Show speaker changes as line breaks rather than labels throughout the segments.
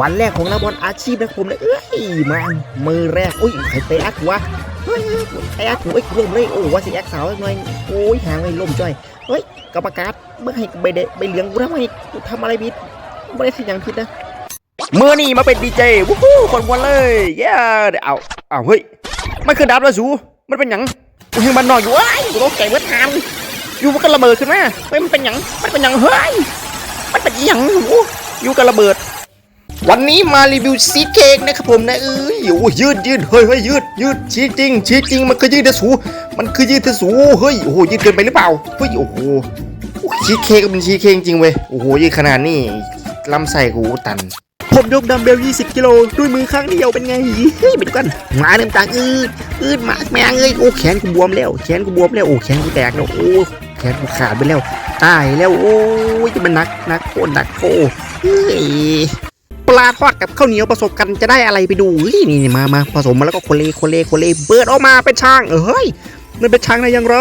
วันแรกของนักบอลอาชีพนะผมเลยเอ้ยมามือแรกอุ้ยใครเตะอัวะเฮ้ยไอ้อักกูไอ้ล้มเลยโอ้ว่าสิแอักสาวหน่อยโอ้ยหางไอ้ล้มจ้อยเฮ้ยกรรมการเมื่อให้ใบเดใบเหลืองกูทำไมกูทำอะไรผิดไม่ได้ทำอย่างผิดนะเมื่อนี่มาเป็นดีเจวู้ฮู้คนวันเลยเย้เดี๋ยวเอาเอาเฮ้ยมันคือดับแล้วสูมันเป็นหยังกูยังบันนอกอยู่เอ้กูต้องแก่เวททามอยู่มันก็ระเบิดขึ้นมาเฮ้ยมันเป็นหยังมันเป็นหยังเฮ้ยมันเป็นหยังสูอยู่กับระเบิด วันนี้มารีวิวซีสเค้กนะครับผมนะเอ้ยโอ้ยยืดยืดเฮ้ยเฮ้ยยืดยืดชีสจริงชีสจริงมันคือยืดเทสูมันคือยืดเทสูเฮ้ยโอ้โหยืดเกินไปหรือเปล่าเฮ้ยโอ้โหชีสเค้กมันชีสเค้กจริงเว้ยโอ้โหยืดขนาดนี้ลำไส้กูตัน ผมยกดัมเบล 20 กิโลด้วยมือข้างเดียวเป็นไงเฮ้ยไปดูกันหมาเดิมต่างอืดอืดหมาแม่งเอ้ยโอ้แขนกูบวมแล้วแขนกูบวมแล้วโอ้แขนกูแตกแล้วโอ้แขนกูขาดไปแล้วตายแล้วโอ้ยมันหนักหนักโคตรหนักโคเฮ้ย ปลาทอดกับข้าวเหนียวผสมกันจะได้อะไรไปดูนี่มามาผสมมาแล้วก็โคเลโคเลโคเลเบิดออกมาเป็นช้างเฮ้ยมันเป็นช้างได้อย่างไร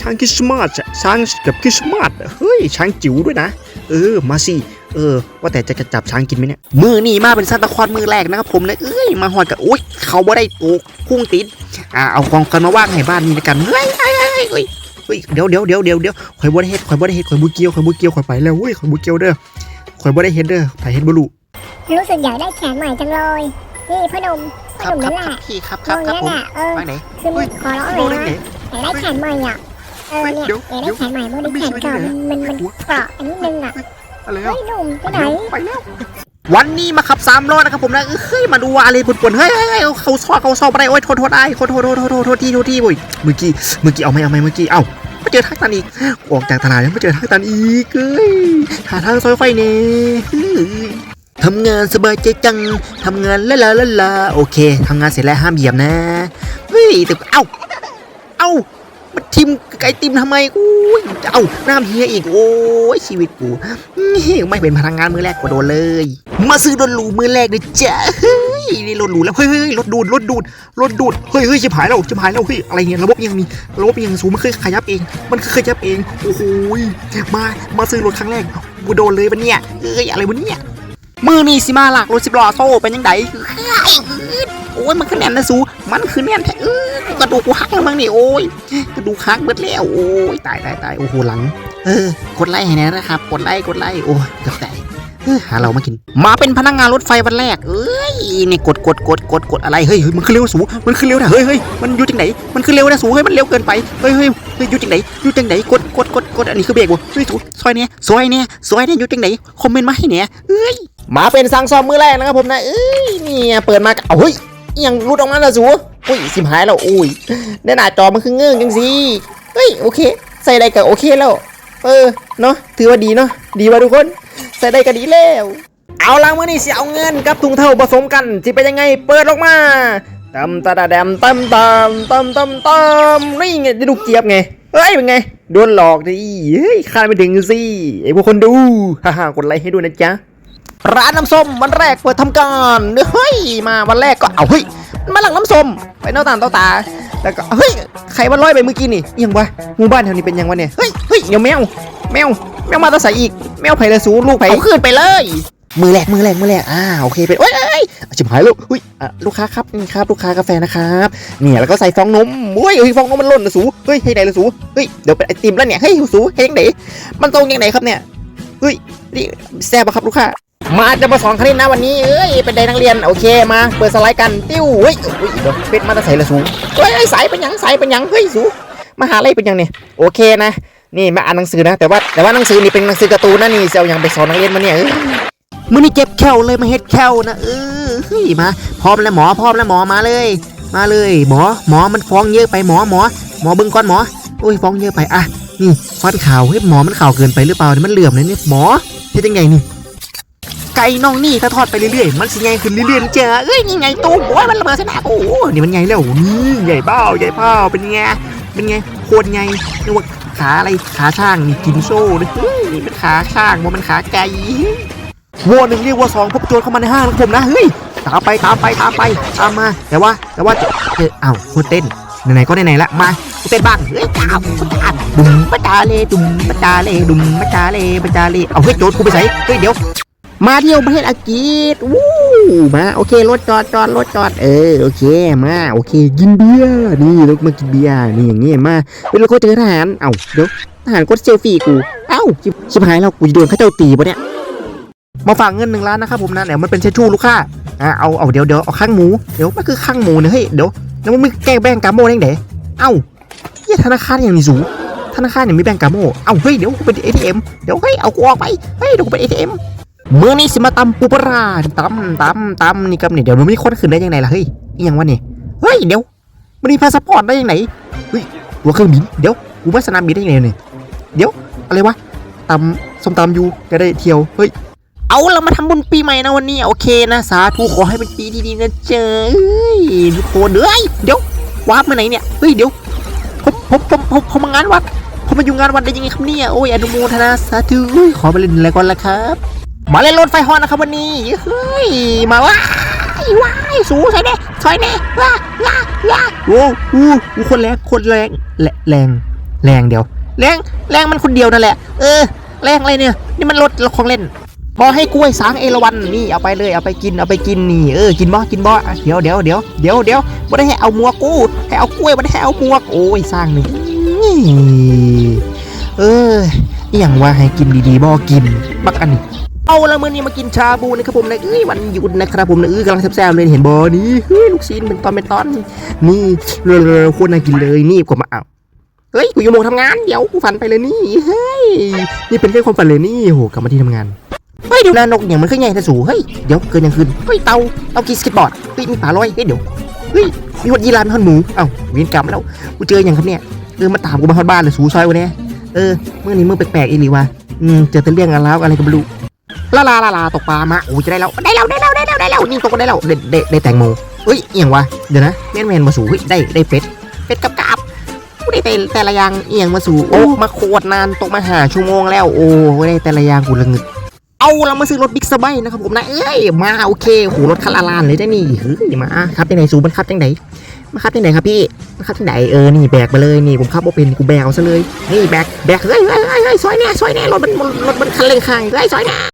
ช้างคริสต์มาสช้างกับคริสต์มาสเฮ้ยช้างจิ๋วด้วยนะ เออมาสิเออ ว่าแต่จะจับช้างกินไหมเนี่ยมือนี่มาเป็นซานตาคอนมือแรกนะครับผมนะเอ้ยมาหอดกับโอ๊ยเขาบ่ได้โกพุ่งติดอ่าเอากองกันมาว่างให้บ้านนี่กันเฮ้ยเฮ้ยเฮ้ยเฮ้ยเดี๋ยวเดี๋ยวเดี๋ยวเดี๋ยวเดี๋ยวข่อยบ่ได้เฮ็ดข่อยบ่ได้เฮ็ดข่อยบ่เกียวข่อยบ่เกียวข่อยไปแล้วเว้ยข่อยบ่เกียวเด้อข่อยบ่ได้เฮ็ดเด้อไผเฮ็ดบ่รู้
รู้สึกอยากได้แขนใหม่จังเลย นี่พ่อหนุ่มพ่อหนุ่มนั่นแหละ
พี่ครับค
ม
รั
อบง
ครับ
นั่น
ผม
แหละเออ
ไปไหน
คือมันขอร้องเลยนะ
ไหน
อยากได้แขนใหม่อะเออเนี่ย
เดี๋ยว
อยากได้แขนใหม่เพราะดิแขนเก่ามันมันมันเกราะอันนี้นึงอะ
อะไร
เฮ้ยหนุ่มไปไหน
ไปแล้ววันนี้มาขับสามล้อนะครับผมนะเฮ้ยมาดูว่าอะไรปุ่นๆเฮ้ยเฮ้ยเฮ้ยเขาซ้อเขาซ้อไปได้โอ้ยโทษโทษได้โทษโทษโทษโทษโทษโทษทีโทษทีโอ้ยเมื่อกี้เมื่อกี้เอาไหมเอาไหมเมื่อกี้เอ้ามาเจอทางตันอีกออกจากตลาดแล้วมาเจอทางตันอีกเอ้ยหาทางซอยไฟเนี่ยเฮ้ย ทำงานสบายใจจัง ทำงานละละละละโอเคทำงานเสร็จแล้วห้ามเหยียบนะเฮ้ยแต่เอ้า เอ้ามาทิมไก่ติมทำไมอุ้ยเอ้าน้ำเฮียอีกโอ้ยชีวิตกูไม่เป็นพนักงานมือแรกกว่าโดนเลย มาซื้อรถหรูมือแรกเลยจ้ะเฮ้ยนี่รถหรูแล้วเฮ้ยเฮ้ยรถดูดรถดูดรถดูดเฮ้ยเฮ้ยชิบหายแล้วชิบหายแล้วเฮ้ยอะไรเนี่ยระบบยังมีระบบยังสูงมันเคยขยับเอง มันเคยขยับเองโอ้โหยมามาซื้อรถครั้งแรกกูโดนเลยปะเนี่ยเอ้ยอะไรวะเนี่ย มือนี่สิมาหลักรถสิบล้อโซ่เป็นยังไงโอ้ยมันคือแน่นนะสูมันคือแน่นแท้เออกระดูกกูหักแล้วมั้งนี่โอ้ยกระดูกหักเบิดแล้วโอ้ยตายตายตายโอ้โหหลัง เออกดไลค์ให้แนะนะครับ กดไลค์กดไลค์โอ้ยกับแตกเออหาเรามากิน มาเป็นพนักงานรถไฟวันแรก เอ้ยนี่กดกดกดกดกดอะไรเฮ้ยเฮ้ยมันขึ้นเร็วสูมันขึ้นเร็วนะเฮ้ยเฮ้ยมันอยู่จังไหนมันขึ้นเร็วนะสูเฮ้ยมันเร็วเกินไปเฮ้ยเฮ้ยเฮ้ยอยู่จังไหนอยู่จังไหนกดกดกดกดอันนี้คือเบรกวะเฮ้ยสูซอยเนี้ยซอยเนี้ยซอยเนี้ยอยู่จังไหนคอมเมนต์มาให้เนี่ยเอ้ย มาเป็นสังซอมมือแรกนะครับผมนะเอ้ยเนี่ยเปิดมาเอาเฮ้ยยังรุดออกมาแล้วสูอุ้ยสิมหายแล้วอุ้ยในหน้าจอมันคือเงื่อนจังสิเฮ้ยโอเค ใส่ได้ก็โอเคแล้ว เออเนาะถือว่าดีเนาะดีว่ะทุกคน ใส่ได้ก็ดีแล้วเอาละมื่อนี้สิเอาเงินกับถุงเท่าผสมกันสิเป็นยังไงเปิดออกมาตำตาดาแดมตำตำตำตำตำนี่ไงดูเจี๊ยบไงเฮ้ยเป็นไงโดนหลอกดิเฮ้ยคาดไม่ถึงสิไอ้พวกคนดูฮ่าฮ่ากดไลค์ให้ด้วยนะจ๊ะ ร้านน้ำส้มวันแรกเปิดทำการเฮ้ยมาวันแรกก็เอาเฮ้ยมาหลังน้ำส้มไปเน่าตาเต้าตาแล้วก็เฮ้ยใครมาลอยไปเมื่อกี้นี่ยังวะหมู่บ้านแถวนี้เป็นยังวะเนี่ยเฮ้ยเฮ้ยเดี๋ยวแมวแมวแมวมาตาใสอีกแมวไผ่ละสูลูกไผ่เอาขึ้นไปเลย มือแรกมือแรกมือแรกอ่าโอเคเป็นโอ้ยเอ้ยจิบหายแล้วเฮ้ยอะลูกค้าครับนี่ครับ ลูกค้ากาแฟนะครับเนี่ยแล้วก็ใส่ฟองนมเฮ้ยเฮ้ฟองนมมันหล่นนะสูเฮ้ยให้ไหนละสูเฮ้ยเดี๋ยวเป็นไอติมแล้วเนี่ยเฮ้ยสูให้ยังไงมันตรงยังไงครับเนี่ยเฮ้ยนี่แซ่บครับลูกค้า มาจะมาสอนคณิตนะวันนี้ เอ้ย เป็นเด็กนักเรียน โอเค มาเปิดสไลด์กันติ้วเฮ้ยอุ้ยเดี๋ยวเป็ดมาตะใส่ละสูเฮ้ยเฮ้ยสายเป็นหยังสายเป็นหยังเฮ้ยสูมาหาอะไรเป็นยังเนี่ยโอเคนะ นี่มาอ่านหนังสือนะ แต่ว่าแต่ว่าหนังสือนี่เป็นหนังสือการ์ตูนนะนี่จะเอาหยังไปสอนนักเรียนมาเนี่ยเอ้ยมือนี่เจ็บแข้วเลยมาเฮ็ดแข้วนะเออเฮ้ยมาพร้อมแล้วหมอพร้อมแล้วหมอมาเลย มาเลยหมอหมอมันฟ้องเยอะไปหมอหมอ หมอเบิ่งก่อนหมอโอ้ยฟ้องเยอะไปอะนี่ฟันข่าวเฮ้ยหมอมันข่าวเกินไปหรือเปล่าเนี่ยมันเหลื่อมเลยเนี่ยหมอเฮ็ดยังไงนี่ ไก่น้องนี่ถ้าทอดไปเรื่อยๆ มันสิใหญ่ขึ้นเรื่อยๆนะจ้าเอ้ยนี่ไงตูมโอ้ยมันระเบิดสนามโอ้โหนี่มันไงแล้วนี่ใหญ่เป้าใหญ่เป้าเป็นไงเป็นไงโคตรไงเรียกว่าขาอะไรขาช่างนี่กินโซ่เลยเฮ้ยนี่เป็นขาช่างว่ามันขาไก่วัวหนึ่งเรียกว่าสองพบโจรเข้ามาในห้างของผมนะเฮ้ยตามไปตามไปตามไปตามมา แต่ว่าแต่ว่าเอออ้าวคนเต้นไหนๆก็ไหนๆละมาเต้นบ้างเฮ้ยจ้าวจ้าดุมปะจาเลดุมปะจาเลดุมปะจาเลปะจาเลเอาเฮ้ยโจรกูไปใส่เฮ้ยเดี๋ยว มาเที่ยวประเทศอังกฤษวู้มาโอเครถจอดจอดรถจอดเออโอเคมาโอเคกินเบียร์นี่รถมากินเบียร์นี่อย่างเงี้ยมาเวลาก็เจอทหารเอ้าเดี๋ยวทหารกดเซลฟี่กูเอ้าชิบหายแล้วกูจะโดนเขาเจ้าตีปะเนี่ยมาฝากเงินหนึ่งล้านนะครับผมนะเดี๋ยวมันเป็นเชชูลูกค้าอะเอาเอาเดี๋ยวเดี๋ยวเอาข้างหมูเดี๋ยวมันคือข้างหมูเนี่ยเฮ้ยเดี๋ยวแล้วมันไม่แก้แบงกาโม่ได้ไงเอ้าเหี้ยธนาคารอย่างนี้สูธนาคารอย่างมีแบงกาโม่เอ้าเฮ้ยเดี๋ยวกูเป็น ATM เดี๋ยวเฮ้ยเอากูออกไปเฮ้ยเดี๋ยวกูเป็น ATM เมื่ มื่อนี้สิมาตำปูปลาตำตำตำนี่กับนี่เดี๋ยวมันมีคนขึ้นได้ยังไงล่ะเฮ้ยยังวะเนี่ยเฮ้ยเดี๋ยวมันมีพาสปอร์ตได้ยังไงเฮ้ยตัวเครื่องบินเดี๋ยวกูมาสนามบินได้ยังไงเนี่ยเดี๋ยวอะไรวะตำส้มตำอยู่จะได้เที่ยวเฮ้ยเอาเรามาทำบุญปีใหม่นะวันนี้โอเคนะสาธุขอให้เป็นปีที่ดีนะเจ้ยทุกคนเอ้ยเดี๋ยววาร์ปมาไหนเนี่ยเฮ้ยเดี๋ยวผมผมผมผมผมมางานวัดผมมาอยู่งานวัดได้ยังไงครับเนี่ยโอ้ยอนุโมทนาสาธุขอไปเล่นอะไรก่อนละครับ มาเล่นรถไฟฮอนนะครับวันนี้เฮ้ยมาว้ายว้ายสูใส่แน่ซอยแน่ว้าว้าว้าโอ้โหคนแรงคนแรงแรงแรงเดียว แรงแรงมันคนเดียวนั่นแหละ เออ แรงอะไรเนี่ย นี่มันรถของเล่นบอให้กล้วยสางเอราวันนี่เอาไปเลยเอาไปกินเอาไปกินนี่เออกินบ่กินบ่อเดี๋ยวเดี๋ยวเดี๋ยวเดี๋ยวเดี๋ยวไม่ได้ให้เอามัวกูให้เอากล้วยไม่ได้ให้เอามัวโอ้ยสร้างนี่เอออย่างว่าให้กินดีๆบ่กิน บักอันนี้ เอาละมื้อนี้มากินชาบูนะครับผมนะเอ้ยวันหยุดนะครับผมนะเอ้ยกำลังแซ่บๆเลยเห็นบอนี่เฮ้ยลูกชิ้นเป็นตอนเป็นตอน นี่เร็วๆโคตรน่ากินเลยนี่กว่ามาเอาเฮ้ยกูอยู่โมงทำงานเดี๋ยวกูฝันไปเลยนี่เฮ้ยนี่เป็นแค่ความฝันเลยนี่โหกลับมาที่ทำงานเฮ้ยเดี๋ยวนะนกอย่างมันขึ้นใหญ่ทะสูเฮ้ยเดี๋ยวเกินยังคืนเฮ้ยเตาเตากีสเก็ตบอร์ดเฮ้ยมีปลาลอยเฮ้ยเดี๋ยวเฮ้ยมีฮอดยีราฟมีฮอดหมูเอ้าเวียนกรรมแล้วกูเจออย่างครับเนี่ยเออมาตามกูมาฮอดบ้านเลยสูซอยวันนี้เออเมื่อนี้มึงแปลกๆอีหลีวะอืมเจอแต่เรื่องอะไรอะไรก็ไม่รู้ ลาลาลาลาตกปลามาโอ้ยจะได้แล้วได้แล้วได้แล้วได้แล้วได้แล้วนี่ตกก็ได้แล้วได้ได้ได้แตงโมเฮ้ยเอียงวะเดี๋ยวนะแมนแมนมาสู่เฮ้ยได้ได้เป็ดเป็ดกับกาบได้แต่แต่ละอย่างเอียงมาสู่โอ้มาโคตรนานตกมาหาชั่วโมงแล้วโอ้ได้แต่ละอย่างกูละงึดเอาเรามาซื้อรถบิ๊กสบายนะครับผมนะเอ้ยมาโอเคโหรถคันละลานเลยได้นี่เฮ้ยมาครับจังไหนสู่มันครับจังไหนมาครับจังไหนครับพี่มาครับจังไหนเออนี่แบกมาเลยนี่ผมขับบ่าเป็นกูแบกเอาซะเลยนี่แบกแบกเฮ้ยเฮ้ยเฮ้ยซอยแน่ซอยแน่รถมันรถมันคันเร่งข้างเฮ้ยซอยแน่